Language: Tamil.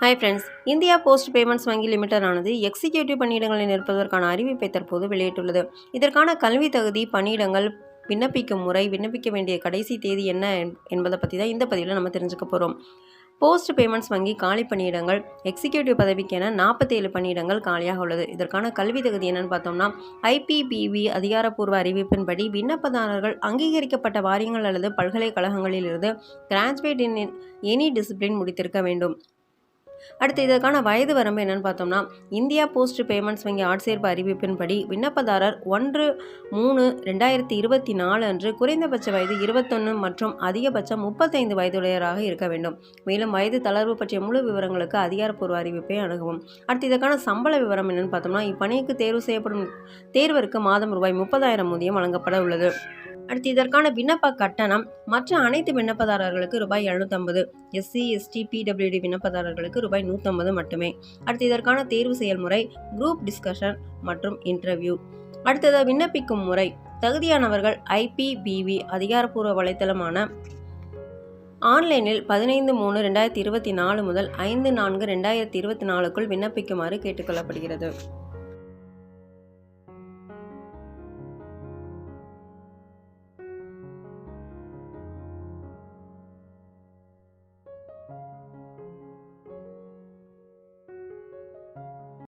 Hi friends India post payments வங்கி லிமிடெட் ஆனது எக்ஸிக்யூட்டிவ் பணியிடங்களை நிரப்புவதற்கான அறிவிப்பை தற்போது வெளியிட்டுள்ளது. இதற்கான கல்வி தகுதி பணியிடங்கள் விண்ணப்பிக்கும் முறை விண்ணப்பிக்க வேண்டிய கடைசி தேதி என்ன என்- என்பதை பற்றி தான் இந்த பதிவில் நம்ம தெரிஞ்சுக்க போகிறோம் போஸ்ட் பேமெண்ட்ஸ் வங்கி காலி பணியிடங்கள் எக்ஸிக்யூட்டிவ் பதவிக்கென நாற்பத்தேழு பணியிடங்கள் காலியாக உள்ளது. இதற்கான கல்வி தகுதி என்னன்னு பார்த்தோம்னா ஐபிபிவி அதிகாரப்பூர்வ அறிவிப்பின்படி விண்ணப்பதாரர்கள் அங்கீகரிக்கப்பட்ட வாரியங்கள் அல்லது பல்கலைக்கழகங்களிலிருந்து கிராஜுவேட் இன் எனி டிசிப்ளின் முடித்திருக்க வேண்டும். அடுத்து இதற்கான வயது வரம்பு என்னன்னு பார்த்தோம்னா இந்தியா போஸ்ட் பேமெண்ட்ஸ் வங்கி ஆட்சேர்ப்பு அறிவிப்பின்படி விண்ணப்பதாரர் ஒன்று மூணு ரெண்டாயிரத்தி இருபத்தி நாலு அன்று குறைந்தபட்ச வயது இருபத்தொன்று மற்றும் அதிகபட்சம் முப்பத்தைந்து வயதுடையராக இருக்க வேண்டும். மேலும் வயது தளர்வு பற்றிய முழு விவரங்களுக்கு அதிகாரப்பூர்வ அறிவிப்பை அணுகவும். அடுத்து இதற்கான சம்பள விவரம் என்னன்னு பார்த்தோம்னா இப்பணிக்கு தேர்வு செய்யப்படும் தேர்வருக்கு மாதம் ரூபாய் முப்பதாயிரம் ஊதியம் வழங்கப்பட உள்ளது. அடுத்து இதற்கான விண்ணப்ப கட்டணம் மற்ற அனைத்து விண்ணப்பதாரர்களுக்கு ரூபாய் எழுநூத்தம்பது எஸ்சி எஸ்டி பிடபிள்யூடி விண்ணப்பதாரர்களுக்கு ரூபாய் நூற்றம்பது மட்டுமே. அடுத்து இதற்கான தேர்வு செயல்முறை குரூப் டிஸ்கஷன் மற்றும் இன்டர்வியூ அடுத்தது விண்ணப்பிக்கும் முறை தகுதியானவர்கள் ஐபிபிவி அதிகாரப்பூர்வ வலைத்தளமான ஆன்லைனில் பதினைந்து மூணு ரெண்டாயிரத்தி இருபத்தி நாலு முதல் ஐந்து நான்கு ரெண்டாயிரத்தி இருபத்தி நாலுக்குள் விண்ணப்பிக்குமாறு கேட்டுக்கொள்ளப்படுகிறது.